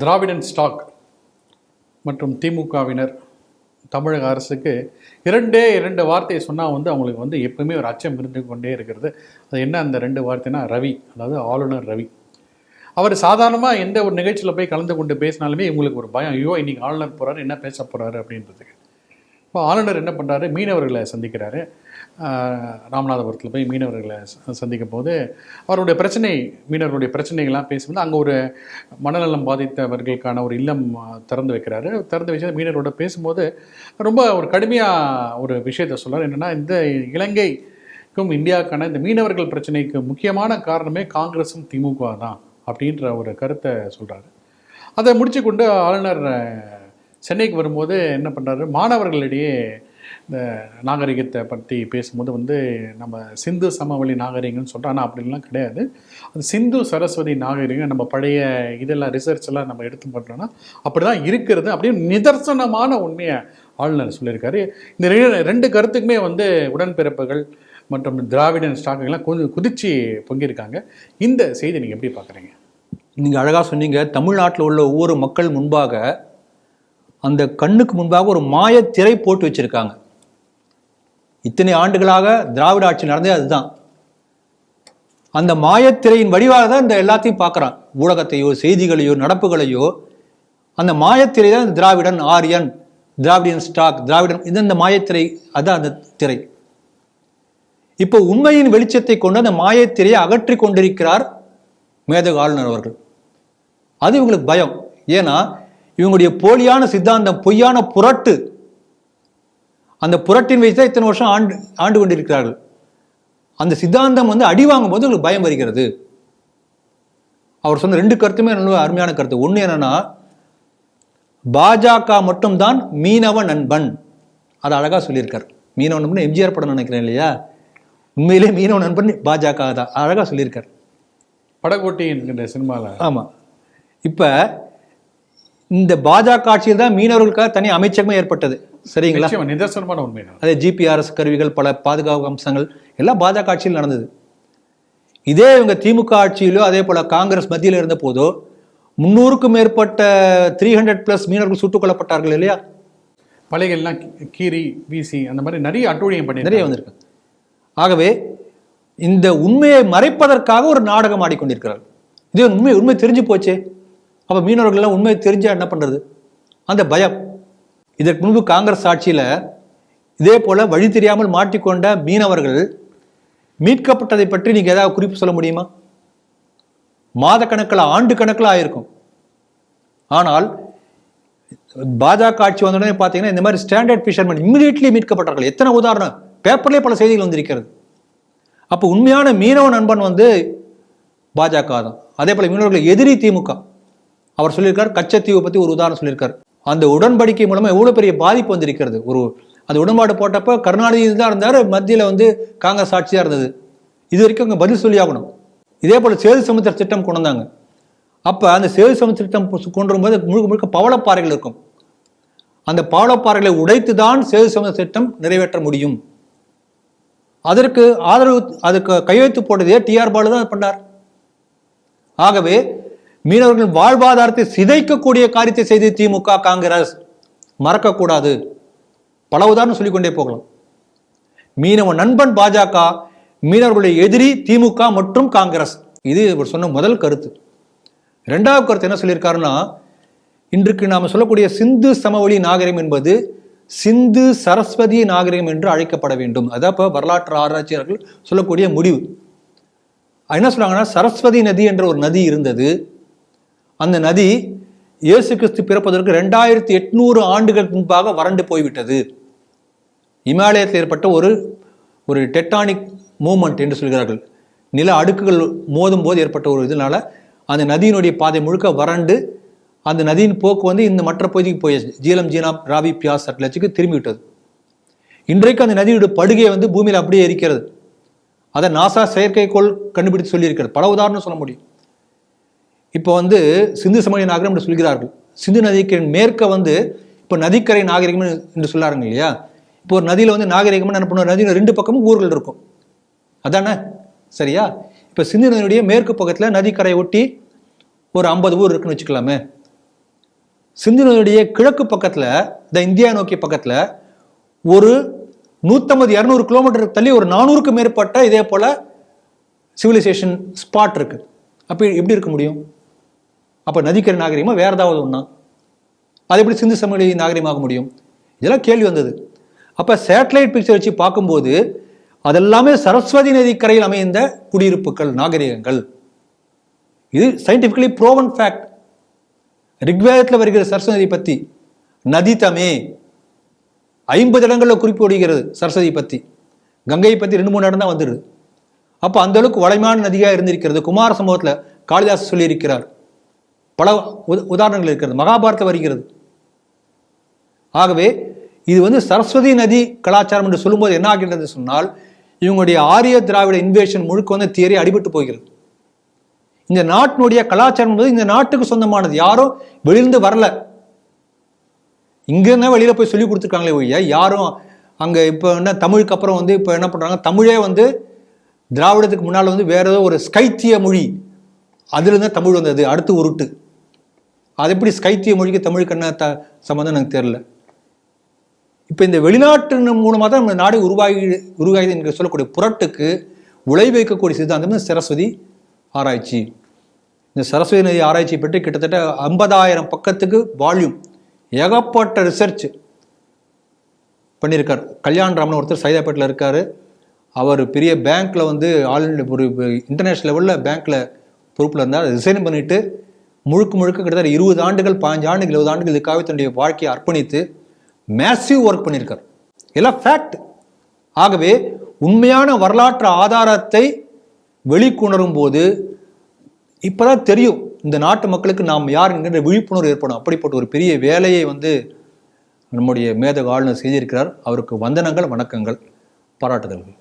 திராவிடன் stock மற்றும் திமுகவினர் தமிழக அரசுக்கு இரண்டே இரண்டு வார்த்தையை சொன்னால் வந்து அவங்களுக்கு வந்து எப்பவுமே ஒரு அச்சம் இருந்து கொண்டே இருக்கிறது. அது என்ன அந்த ரெண்டு வார்த்தைனா ரவி அதாவது ஆளுநர் ரவி. அவர் சாதாரணமாக எந்த ஒரு நிகழ்ச்சியில் போய் கலந்து கொண்டு பேசினாலுமே இவங்களுக்கு ஒரு பயம் ஐயோ இன்றைக்கி ஆளுநர் போகிறாரு என்ன பேச போகிறாரு அப்படின்றதுக்கு. இப்போ ஆளுநர் என்ன பண்ணுறாரு மீனவர்களை சந்திக்கிறாரு. ராமநாதபுரத்தில் போய் மீனவர்களை ச- சந்திக்கும் போது அவருடைய பிரச்சனை மீனவர்களுடைய பிரச்சனைகள்லாம் பேசும்போது அங்கே ஒரு மனநலம் பாதித்தவர்களுக்கான ஒரு இல்லம் திறந்து வைக்கிறாரு. திறந்து வச்சு மீனவரோட பேசும்போது ரொம்ப ஒரு கடுமையாக ஒரு விஷயத்தை சொல்கிறார் என்னென்னா இந்த இலங்கைக்கும் இந்தியாவுக்கான இந்த மீனவர்கள் பிரச்சனைக்கு முக்கியமான காரணமே காங்கிரஸும் திமுக தான் அப்படின்ற ஒரு கருத்தை சொல்கிறாரு அதை முடிச்சு கொண்டு ஆளுநர் சென்னைக்கு வரும்போது என்ன பண்ணுறாரு மாணவர்களிடையே இந்த நாகரிகத்தை பற்றி பேசும்போது வந்து நம்ம சிந்து சமவெளி நாகரிகம்னு சொல்கிறோம் ஆனால் அப்படிலாம் கிடையாது. அது சிந்து சரஸ்வதி நாகரிகம் நம்ம பழைய இதெல்லாம் ரிசர்ச் எல்லாம் நம்ம எடுத்து பண்ணுறோன்னா அப்படி தான் இருக்கிறது. அப்படின்னு நிதர்சனமான உண்மையை ஆளுநர் சொல்லியிருக்காரு. இந்த ரெண்டு கருத்துக்குமே வந்து உடன்பிறப்புகள் மற்றும் திராவிடன் ஸ்டாக்குகள்லாம் கொஞ்சம் குதிச்சு பொங்கியிருக்காங்க. இந்த செய்தி நீங்கள் எப்படி பார்க்குறீங்க? நீங்கள் அழகாக சொன்னீங்க. தமிழ்நாட்டில் உள்ள ஒவ்வொரு மக்கள் முன்பாக அந்த கண்ணுக்கு முன்பாக ஒரு மாய திரை போட்டு வச்சுருக்காங்க. இத்தனை ஆண்டுகளாக திராவிட ஆட்சி நடந்தே அதுதான். அந்த மாயத்திரையின் வடிவாக தான் இந்த எல்லாத்தையும் பார்க்குறான். ஊடகத்தையோ செய்திகளையோ நடப்புகளையோ அந்த மாயத்திரை தான் திராவிடன் ஆரியன் திராவிடியன் ஸ்டாக் திராவிடன் இது இந்த மாயத்திரை அதுதான் அந்த திரை. இப்போ உண்மையின் வெளிச்சத்தை கொண்டு அந்த மாயத்திரையை அகற்றி கொண்டிருக்கிறார் மேதக ஆளுநர் அவர்கள். அது இவங்களுக்கு பயம். ஏன்னா இவங்களுடைய போலியான சித்தாந்தம் பொய்யான புரட்டு அந்த புரட்டின் வயசு இத்தனை வருஷம் ஆண்டு ஆண்டு கொண்டிருக்கிறார்கள். அந்த சித்தாந்தம் வந்து அடி வாங்கும் போது உங்களுக்கு பயம் வருகிறது. அவர் சொன்ன ரெண்டு கருத்துமே நல்ல அருமையான கருத்து. ஒன்று என்னன்னா பாஜக மட்டும்தான் மீனவ நண்பன். அதை அழகா சொல்லியிருக்கார். மீனவ நண்பன் எம்ஜிஆர் படம் நினைக்கிறேன் இல்லையா? உண்மையிலே மீனவ நண்பன் பாஜக தான். அழகா சொல்லியிருக்கார். படகோட்டி என்கின்ற சினிமாவில் ஆமா. இப்ப இந்த பாஜக ஆட்சியில் தான் மீனவர்களுக்காக தனி அமைச்சகமே ஏற்பட்டது. சரிங்களா? நிதர்சனமான உண்மை அதே ஜிபிஆர்எஸ் கருவிகள் பல பாதுகாப்பு அம்சங்கள் எல்லாம் பாஜக ஆட்சியில் நடந்தது. இதே இவங்க திமுக ஆட்சியிலோ அதே போல காங்கிரஸ் மத்தியில் இருந்த போதோ முன்னூறுக்கும் மேற்பட்ட த்ரீ ஹண்ட்ரட் பிளஸ் மீனவர்கள் சுட்டுக் கொல்லப்பட்டார்கள் இல்லையா? பழையெல்லாம் கீரி வீசி அந்த மாதிரி நிறைய அட்டூழியம் பண்ணி நிறைய வந்திருக்கு. ஆகவே இந்த உண்மையை மறைப்பதற்காக ஒரு நாடகம் ஆடிக்கொண்டிருக்கிறார் இது உண்மை உண்மை தெரிஞ்சு போச்சே? அப்போ மீனவர்கள் எல்லாம் தெரிஞ்சால் என்ன பண்ணுறது அந்த பயம். இதற்கு முன்பு காங்கிரஸ் ஆட்சியில் இதே போல் வழி தெரியாமல் மாட்டிக்கொண்ட மீனவர்கள் மீட்கப்பட்டதை பற்றி நீங்கள் ஏதாவது குறிப்பு சொல்ல முடியுமா? மாத கணக்கில் ஆண்டு கணக்கில் ஆயிருக்கும். ஆனால் பாஜக ஆட்சி வந்தோடனே பார்த்தீங்கன்னா இந்த மாதிரி ஸ்டாண்டர்ட் ஃபிஷர்மேன் இம்மிடியட்லி மீட்கப்பட்டார்கள். எத்தனை உதாரணம்? பேப்பர்லேயே பல செய்திகள் வந்திருக்கிறது. அப்போ உண்மையான மீனவ நண்பன் வந்து பாஜக தான். அதே போல் மீனவர்கள் எதிரி திமுக. அவர் சொல்லியிருக்கார் கச்சத்தீவை பற்றி ஒரு உதாரணம் சொல்லியிருக்கார். அந்த உடன்படிக்கை மூலமாக எவ்வளோ பெரிய பாதிப்பு வந்திருக்கிறது? ஒரு அந்த உடன்பாடு போட்டப்ப கருணாநிதி தான் இருந்தார் மத்தியில் வந்து காங்கிரஸ் ஆட்சியாக இருந்தது. இது வரைக்கும் அவங்க பதில் சொல்லி ஆகணும். இதே போல் சேது சமுத்திர திட்டம் கொண்டு வந்தாங்க. அப்போ அந்த சேது சமுத்திர திட்டம் கொண்டு வரும்போது முழுக்க முழுக்க பவளப்பாறைகள் இருக்கும். அந்த பவளப்பாறைகளை உடைத்து தான் சேது சமுத்திர திட்டம் நிறைவேற்ற முடியும். அதற்கு ஆதரவு அதுக்கு கையெழுத்து போட்டதே டிஆர் பாலு தான் பண்ணார். ஆகவே மீனவர்கள் வாழ்வாதாரத்தை சிதைக்கக்கூடிய காரியத்தை செய்து திமுக காங்கிரஸ் மறக்கக்கூடாது. பல உதாரணம் சொல்லிக்கொண்டே போகலாம். மீனவ நண்பன் பாஜக மீனவர்களுடைய எதிரி திமுக மற்றும் காங்கிரஸ். இது இவர் சொன்ன முதல் கருத்து. ரெண்டாவது கருத்து என்ன சொல்லியிருக்காருன்னா இன்றைக்கு நாம் சொல்லக்கூடிய சிந்து சமவெளி நாகரிகம் என்பது சிந்து சரஸ்வதி நாகரிகம் என்று அழைக்கப்பட வேண்டும். அதான் இப்போ வரலாற்று ஆராய்ச்சியாளர்கள் சொல்லக்கூடிய முடிவு. என்ன சொல்றாங்கன்னா சரஸ்வதி நதி என்ற ஒரு நதி இருந்தது. அந்த நதி இயேசு கிறிஸ்து பிறப்பதற்கு ரெண்டாயிரத்தி எட்நூறு ஆண்டுகள் முன்பாக வறண்டு போய்விட்டது. இமாலயத்தில் ஏற்பட்ட ஒரு ஒரு டெக்டானிக் மூமெண்ட் என்று சொல்கிறார்கள். நில அடுக்குகள் மோதும் போது ஏற்பட்ட ஒரு இதனால அந்த நதியினுடைய பாதை முழுக்க வறண்டு அந்த நதியின் போக்கு வந்து இந்த மற்ற பகுதிக்கு போயாச்சு ஜீலம் ஜீனா ராவி பியாஸ் சட்லச்சுக்கு திரும்பிவிட்டது. இன்றைக்கு அந்த நதியுடைய படுகை வந்து பூமியில் அப்படியே இருக்கிறது. அதை நாசா செயற்கைக்கோள் கண்டுபிடித்து சொல்லியிருக்கிறது. பல உதாரணம் சொல்ல முடியும். இப்போ வந்து சிந்து சமணி நாகரிகம் என்று சொல்கிறார்கள். சிந்து நதிக்கு மேற்க வந்து இப்போ நதிக்கரை நாகரிகம் என்று சொல்லாருங்க இல்லையா? இப்போ ஒரு நதியில் வந்து நாகரிகம்னு என்ன பண்ணுவோம் நதியில் ரெண்டு பக்கமும் ஊர்கள் இருக்கும். அதானே? சரியா? இப்போ சிந்து நதியுடைய மேற்கு பக்கத்தில் நதிக்கரை ஒட்டி ஒரு ஐம்பது ஊர் இருக்குன்னு வச்சுக்கலாமே. சிந்து நதியுடைய கிழக்கு பக்கத்தில் இந்த இந்தியா நோக்கி பக்கத்தில் ஒரு நூற்றம்பது இரநூறு கிலோமீட்டருக்கு தள்ளி ஒரு நானூறுக்கு மேற்பட்ட இதே போல் சிவிலைசேஷன் ஸ்பாட் இருக்குது அப்போ எப்படி இருக்க முடியும்? அப்போ நதிக்கரை நாகரிகமாக வேறு ஏதாவது ஒன்றா அது எப்படி சிந்து சமவெளி நாகரிகமாக முடியும்? இதெல்லாம் கேள்வி வந்தது. அப்போ சேட்டலைட் பிக்சர் வச்சு பார்க்கும்போது அதெல்லாமே சரஸ்வதி நதிக்கரையில் அமைந்த குடியிருப்புகள் நாகரிகங்கள். இது சயின்டிஃபிக்கலி ப்ரோவன் ஃபேக்ட் ரிக்வேதத்தில் வருகிற சரஸ்வதி நதி பற்றி நதி தமே. ஐம்பது இடங்களில் குறிப்பு விடுகிறது சரஸ்வதி பற்றி கங்கையை பற்றி ரெண்டு மூணு இடம் தான் வந்துடுது அப்போ அந்தளவுக்கு வளைமான நதியாக இருந்திருக்கிறது. குமார சம்பவத்தில் காளிதாஸ் சொல்லியிருக்கிறார். பல உத- உதாரணங்கள் இருக்கிறது. மகாபாரதம் வருகிறது. ஆகவே இது வந்து சரஸ்வதி நதி கலாச்சாரம் என்று சொல்லும்போது என்ன ஆகின்றது சொன்னால் இவங்களுடைய ஆரிய திராவிட இன்வேஷன் முழுக்க வந்து தியரி அடிபட்டு போகிறது. இந்த நாட்டினுடைய கலாச்சாரம் என்பது இந்த நாட்டுக்கு சொந்தமானது. யாரும் வெளியிருந்து வரல. இங்கே இருந்தா வெளியில் போய் சொல்லி கொடுத்துருக்காங்களே ஒழிய யாரும் அங்கே இப்போ என்ன தமிழுக்கு அப்புறம் வந்து இப்போ என்ன பண்ணுறாங்க தமிழே வந்து திராவிடத்துக்கு முன்னால் வந்து வேறு ஏதோ ஒரு ஸ்கைத்திய மொழி. அதுலேருந்து தமிழ் வந்தது. அடுத்து உருட்டு. அது எப்படி ஸ்கைத்திய மொழிக்கு தமிழுக்கு என்ன த சம்மந்தம் எனக்கு தெரில இப்போ இந்த வெளிநாட்டு மூலமாக தான் நம்ம நாடு உருவாகி உருவாகிது என்று சொல்லக்கூடிய புரட்டுக்கு உழை வைக்கக்கூடிய சித்தாந்தம் சரஸ்வதி ஆராய்ச்சி. இந்த சரஸ்வதி நதி ஆராய்ச்சி பற்றி கிட்டத்தட்ட ஐம்பதாயிரம் பக்கத்துக்கு வால்யூம் ஏகப்பட்ட ரிசர்ச் பண்ணியிருக்கார். கல்யாண் ராமன் ஒருத்தர் சைதாப்பேட்டில் இருக்கார். அவர் பெரிய பேங்க்கில் வந்து ஆல் ஒரு இன்டர்நேஷ்னல் லெவலில் பேங்க்கில் பொறுப்பில் இருந்தார். ரிசைன் பண்ணிவிட்டு முழுக்க முழுக்க கிட்டத்தட்ட இருபது ஆண்டுகள் பாஞ்சு ஆண்டுகள் இருபது ஆண்டுகள் இதுக்காக தன்னுடைய வாழ்க்கையை அர்ப்பணித்து மேசிவ் ஒர்க் பண்ணியிருக்கார். எல்லாம் ஃபேக்ட் ஆகவே உண்மையான வரலாற்று ஆதாரத்தை வெளிக்கொணரும் போது இப்போதான் தெரியும் இந்த நாட்டு மக்களுக்கு நாம் யார் என்கின்ற விழிப்புணர்வு ஏற்படும். அப்படிப்பட்ட ஒரு பெரிய வேலையை வந்து நம்முடைய மேதக ஆளுநர் செய்திருக்கிறார். அவருக்கு வந்தனங்கள் வணக்கங்கள். பாராட்டுதல்கள்.